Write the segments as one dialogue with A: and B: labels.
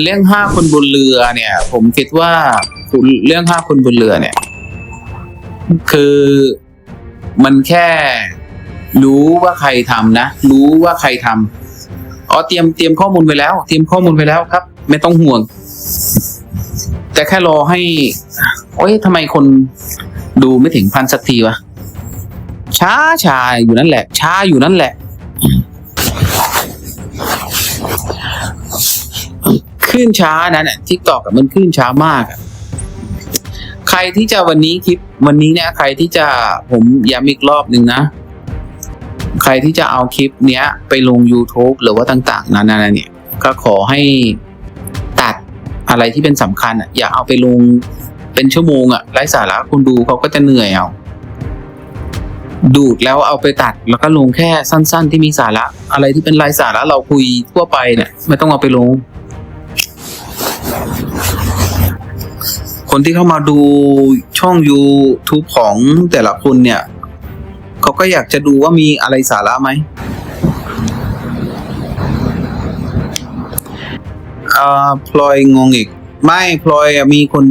A: เรื่องห้าคนบนเรือเนี่ย ผมคิดว่าเรื่องห้าคนบนเรือเนี่ย คือมันแค่รู้ว่าใครทำนะ รู้ว่าใครทำอ๋อเตรียมเตรียมข้อมูลไปแล้ว เตรียมข้อมูลไปแล้วครับ ไม่ต้องห่วง แต่แค่รอให้ โอ้ยทำไมคนดูไม่ถึงพันสักทีวะช้าช้าอยู่นั่นแหละ ช้าอยู่นั่นแหละ ขึ้นช้านะเนี่ยทิกตอกมันขึ้นช้ามากใครที่จะวันนี้คลิปวันนี้เนี่ย ใครที่จะผมย้ำอีกรอบหนึ่งนะ ใครที่จะเอาคลิปเนี้ย ไปลง YouTube หรือว่าต่างๆนานาเนี่ย ก็ขอให้ตัดอะไรที่เป็นสำคัญอะอย่าเอาไปลงเป็นชั่วโมงอะไร้สาระคนดูเขาก็จะเหนื่อยเอาดูดแล้วเอาไปตัดแล้วก็ลงแค่สั้น ๆ ที่มีสาระ อะไรที่เป็นไร้สาระเราคุยทั่วไปเนี่ยไม่ต้องเอาไปลง คนที่เข้ามาดูช่อง YouTube ของแต่ละคนเนี่ยเขาก็อยากจะดูว่ามีอะไรสาระไหมอ่าพลอยงงอีก ไม่พลอยมีคน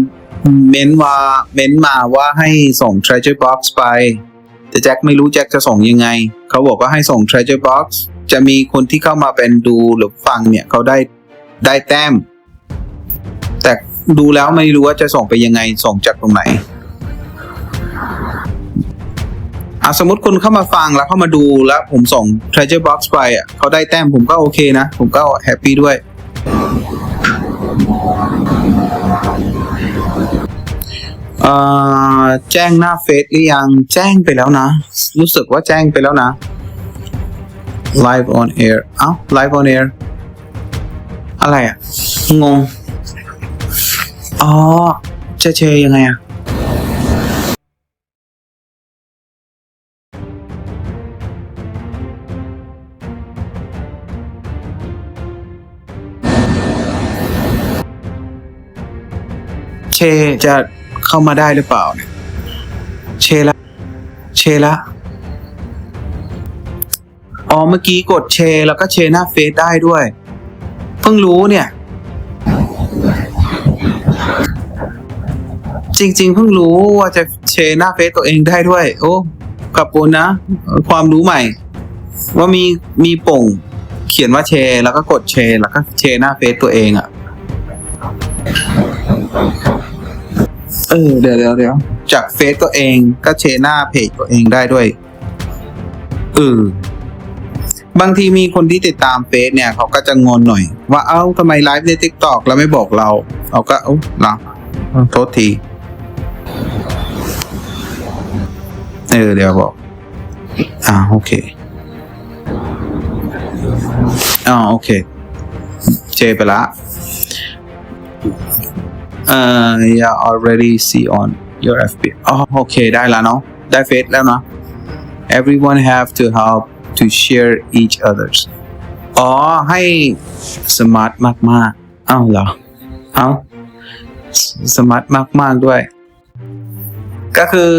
A: เม้นว่าเม้นมาว่าให้ส่ง treasure box ไป แต่แจ็คไม่รู้แจ็คจะส่งยังไง เขาบอกว่าให้ส่ง treasure box จะมีคนที่เข้ามาเป็นดูหรือฟังเนี่ย เขาได้ได้แต้ม ดูแล้วไม่รู้ว่าจะส่งไปยังไงส่งจากตรงไหนอะสมมติคุณเข้ามาฟังแล้วเข้ามาดูแล้วผมส่ง treasure box ไปอะเขาได้แต้มผมก็โอเคนะ ผมก็แฮปปี้ด้วยเออแจ้งหน้าเฟซหรือยังแจ้งไปแล้วนะ รู้สึกว่าแจ้งไปแล้วนะ live on air เอ้า live on air อะไรอะ งง อ๋อจะเชยยังไงอะเชจะเข้ามาได้หรือเปล่าเนี่ยเชละเชละอ๋อเมื่อกี้กดเชแล้วก็เชหน้าเฟซได้ด้วย เพิ่งรู้เนี่ย จริง ๆ เพิ่งรู้ว่าจะเชหน้าเฟซตัวเองได้ด้วย โอ้ขอบคุณนะ ความรู้ใหม่ ว่ามีมีปุ่ง เขียนว่าเชแล้วก็กดเชแล้วก็เชหน้าเฟซตัวเองอะ่ะ เออเดี๋ยวเดี๋ยวเดี๋ยวจากเฟซตัวเองก็เชหน้าเพจตัวเองได้ด้วยเออ บางทีมีคนที่ติดตามเฟซเนี่ยเขาก็จะงอนหน่อย ว่าเอ้าทำไมไลฟ์ในทิกตอกแล้วไม่บอกเราเราก็เอ้าเราโทษทีเออเดี๋ยวบอก อ่าโอเคอ่าโอเค เจไปละเอ่อ yeah already see on your FB อ๋อโอเค ได้แล้วเนาะได้เฟซแล้วเนาะ everyone have to help to share each others อ๋อให้สมาร์ทมากๆอ้าวเหรอเอ้าสมาร์ทมากๆด้วย ก็คือ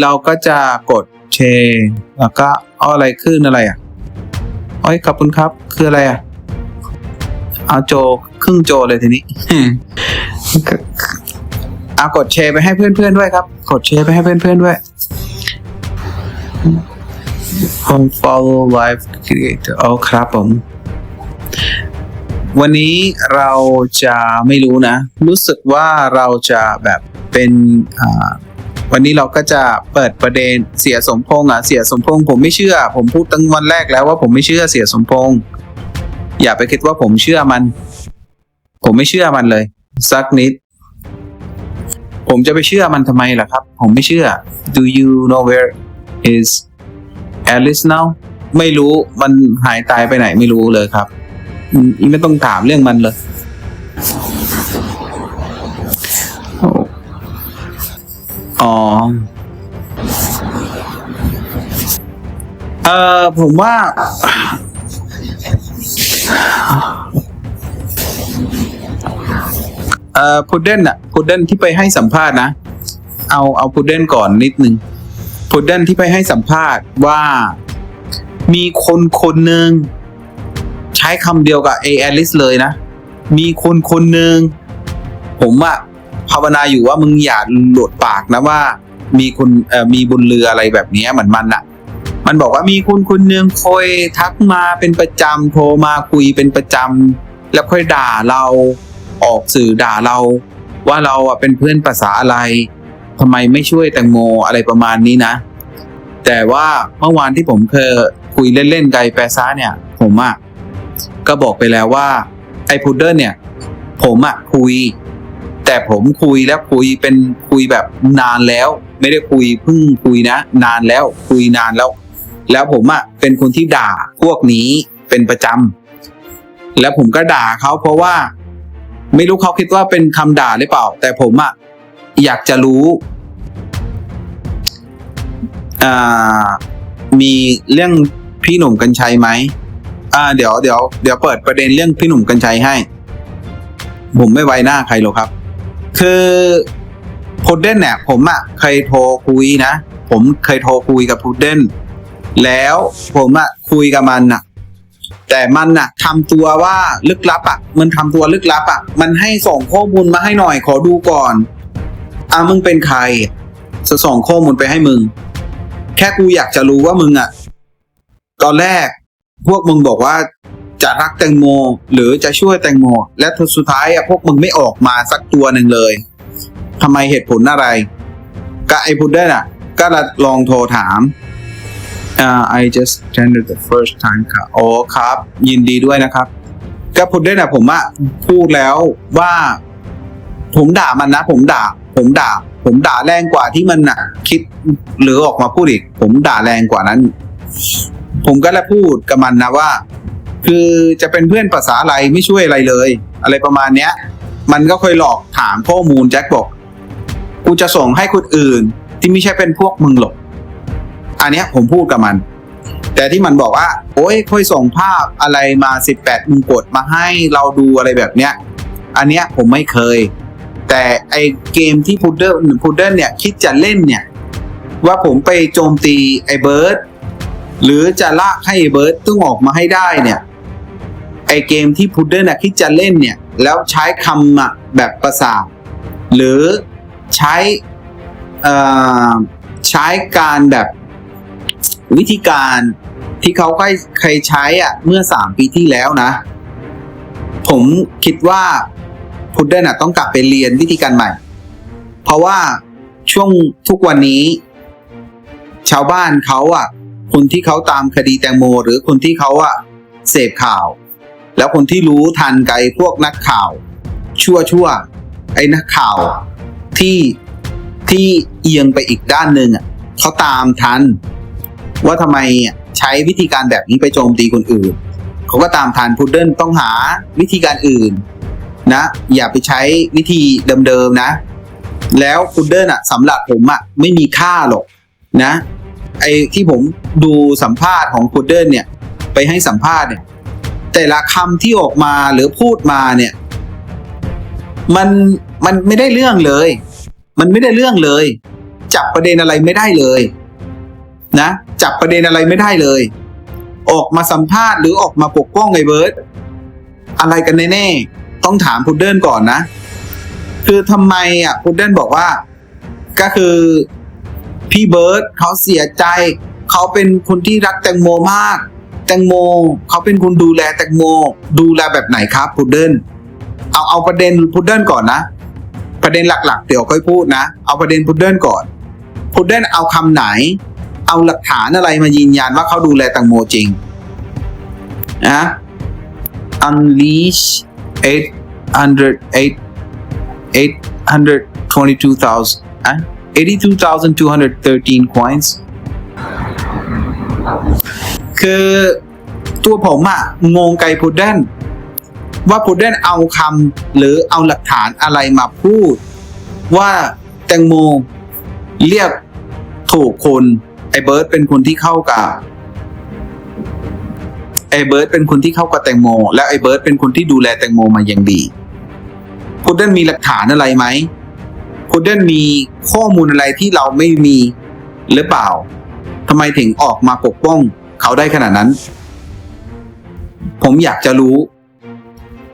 A: เราก็จะกดแชร์แล้วก็เอาอะไรขึ้นอะไรอะโอ้ยขอบคุณครับ คืออะไรอะ เอาโจครึ่งโจเลยทีนี้เอากดแชร์ไปให้เพื่อนๆด้วยครับ กดแชร์ไปให้เพื่อนๆด้วย ผม follow live creator อ๋อครับผม วันนี้เราจะไม่รู้นะ รู้สึกว่าเราจะแบบเป็นวันนี้เราก็จะเปิดประเด็นเสียสมพงษ์อะเสียสมพงษ์ผมไม่เชื่อ ผมพูดตั้งวันแรกแล้วว่าผมไม่เชื่อเสียสมพงษ์อย่าไปคิดว่าผมเชื่อมัน ผมไม่เชื่อมันเลย สักนิด ผมจะไปเชื่อมันทำไมล่ะครับ ผมไม่เชื่อ Do you know where is Alice now ไม่รู้มันหายตายไปไหนไม่รู้เลยครับอืมไม่ต้องถามเรื่องมันเลยอ๋อเออผมว่า เอ่อพุดเดิ้ลอะพุดเดิ้ลที่ไปให้สัมภาษณ์นะ เอาเอาพุดเดิ้ลก่อนนิดนึง พุดเดิ้ลที่ไปให้สัมภาษณ์ว่า มีคนคนหนึ่งใช้คำเดียวกับเอแอลิสเลยนะ มีคนคนหนึ่งผมอะภาวนาอยู่ว่ามึงอย่าหลุดปากนะว่า มีคนเอ่อมีบนเรืออะไรแบบนี้เหมือนมันอะมันบอกว่ามีคนคนหนึ่งคอยทักมาเป็นประจำโทรมาคุยเป็นประจำแล้วค่อยด่าเราออกสื่อด่าเรา ว่าเราอะเป็นเพื่อนภาษาอะไร ทำไมไม่ช่วยแตงโมอะไรประมาณนี้นะ แต่ว่าเมื่อวานที่ผมเคยคุยเล่นๆกับไอ้แปซ่าเนี่ย ผมอะก็บอกไปแล้วว่า ไอ้พุดเดิ้ลเนี่ย ผมอะคุย แต่ผมคุยแล้วคุยเป็นคุยแบบนานแล้ว ไม่ได้คุยเพิ่งคุยนะ นานแล้วคุยนานแล้ว แล้วผมอะเป็นคนที่ด่าพวกนี้เป็นประจำแล้วผมก็ด่าเขาเพราะว่า ไม่รู้เขาคิดว่าเป็นคำด่าหรือเปล่า แต่ผมอะ อยากจะรู้มีเรื่องพี่หนุ่มกัญชัยไหมอ่า เดี๋ยวเดี๋ยวเดี๋ยวเปิดประเด็นเรื่องพี่หนุ่มกัญชัยให้ ผมไม่ไว้หน้าใครหรอกครับ คือพุดเด้นเนี่ย ผมอะเคยโทรคุยนะ ผมเคยโทรคุยกับพุดเด้นแล้วผมอะคุยกับมันอะแต่มันอะทำตัวว่าลึกลับอะมันทำตัวลึกลับอะ มันให้ส่งข้อมูลมาให้หน่อยขอดูก่อน อะมึงเป็นใครจะส่งข้อมูลไปให้มึง แค่กูอยากจะรู้ว่ามึงอะตอนแรกพวกมึงบอกว่าจะรักแตงโม หรือจะช่วยแตงโม และสุดท้ายอะพวกมึงไม่ออกมาสักตัวหนึ่งเลยทำไมเหตุผลอะไรก็ไอพุดเดิ้ลอะก็ลองโทรถามอ่า I just attended the first time ค่ะโอ้ครับ ยินดีด้วยนะครับ ก็พุดเดิ้ลอะผมอะพูดแล้วว่า ผมด่ามันนะ ผมด่า ผมด่า ผมด่าแรงกว่าที่มันอะคิดหรือออกมาพูดอีก ผมด่าแรงกว่านั้น ผมก็เลยพูดกับมันนะว่า คือจะเป็นเพื่อนภาษาอะไรไม่ช่วยอะไรเลย อะไรประมาณเนี้ย มันก็เคยหลอกถามข้อมูลแจ็คบอกกูจะส่งให้คนอื่นที่ไม่ใช่เป็นพวกมึงหรอกอันเนี้ยผมพูดกับมัน แต่ที่มันบอกว่า โอ้ยค่อยส่งภาพอะไรมาสิแปดมึงกดมาให้เราดูอะไรแบบเนี้ย อันเนี้ยผมไม่เคย แต่ไอเกมที่พุดเดิลพุดเดิลเนี่ยคิดจะเล่นเนี่ยว่าผมไปโจมตีไอเบิร์ดหรือจะลากให้เบิร์ดต้องออกมาให้ได้เนี่ยไอเกมที่พุดเดิลน่ะคิดจะเล่นเนี่ยแล้วใช้คำอะแบบประสาทหรือใช้ใช้การแบบวิธีการที่เขาเคยเคยใช้อะเมื่อสามปีที่แล้วนะ ผมคิดว่า พุดเดิลน่ะต้องกลับไปเรียนวิธีการใหม่ เพราะว่าช่วงทุกวันนี้ ชาวบ้านเขาอะ คนที่เขาตามคดีแตงโม หรือคนที่เขาอะเสพข่าว แล้วคนที่รู้ทันไกลพวกนักข่าว ชั่วชั่วไอ้นักข่าวที่ที่เอียงไปอีกด้านหนึ่งอะเขาตามทัน ว่าทำไมใช้วิธีการแบบนี้ไปโจมตีคนอื่น เขาก็ตามทันพุดเดิ้ลต้องหาวิธีการอื่น นะ อย่าไปใช้วิธีเดิมๆนะ แล้วพุดเดิ้ลอะสำหรับผมอะไม่มีค่าหรอกนะไอ้ที่ผมดูสัมภาษณ์ของพุดเดิ้ลเนี่ย ไปให้สัมภาษณ์เนี่ย แต่ละคำที่ออกมาหรือพูดมาเนี่ย มันมันไม่ได้เรื่องเลย มันไม่ได้เรื่องเลย จับประเด็นอะไรไม่ได้เลยนะจับประเด็นอะไรไม่ได้เลย ออกมาสัมภาษณ์หรือออกมาปกป้องไอ้เบิร์ดอะไรกันแน่ๆ ต้องถามพุดเดิ้ลก่อนนะ คือทำไมอะพุดเดิ้ลบอกว่า ก็คือพี่เบิร์ดเขาเสียใจ เขาเป็นคนที่รักแตงโมมาก แตงโมเขาเป็นคนดูแลแตงโม ดูแลแบบไหนครับพุดเดิ้ลเอาเอาประเด็นพุดเดิ้ลก่อนนะ ประเด็นหลักๆ เดี๋ยวค่อยพูดนะ เอาประเด็นพุดเดิ้ลก่อนพุดเดิ้ลเอาคำไหน เอาหลักฐานอะไรมายืนยันว่าเขาดูแลแตงโมจริงนะ unleash 822,000อะ82,213 coins คือตัวผมอะงงไกพุดเดิ้ลว่าพุดเดิ้ลเอาคำหรือเอาหลักฐานอะไรมาพูด ว่าแตงโมเรียกถูกคน ไอเบิร์ดเป็นคนที่เข้ากับ ไอ้เบิร์ดเป็นคนที่เข้ากับแตงโม และไอ้เบิร์ดเป็นคนที่ดูแลแตงโมมาอย่างดีพุดเดิ้ลมีหลักฐานอะไรไหมพุดเดิ้ลมีข้อมูลอะไรที่เราไม่มีหรือเปล่าทำไมถึงออกมาปกป้องเขาได้ขนาดนั้น ผมอยากจะรู้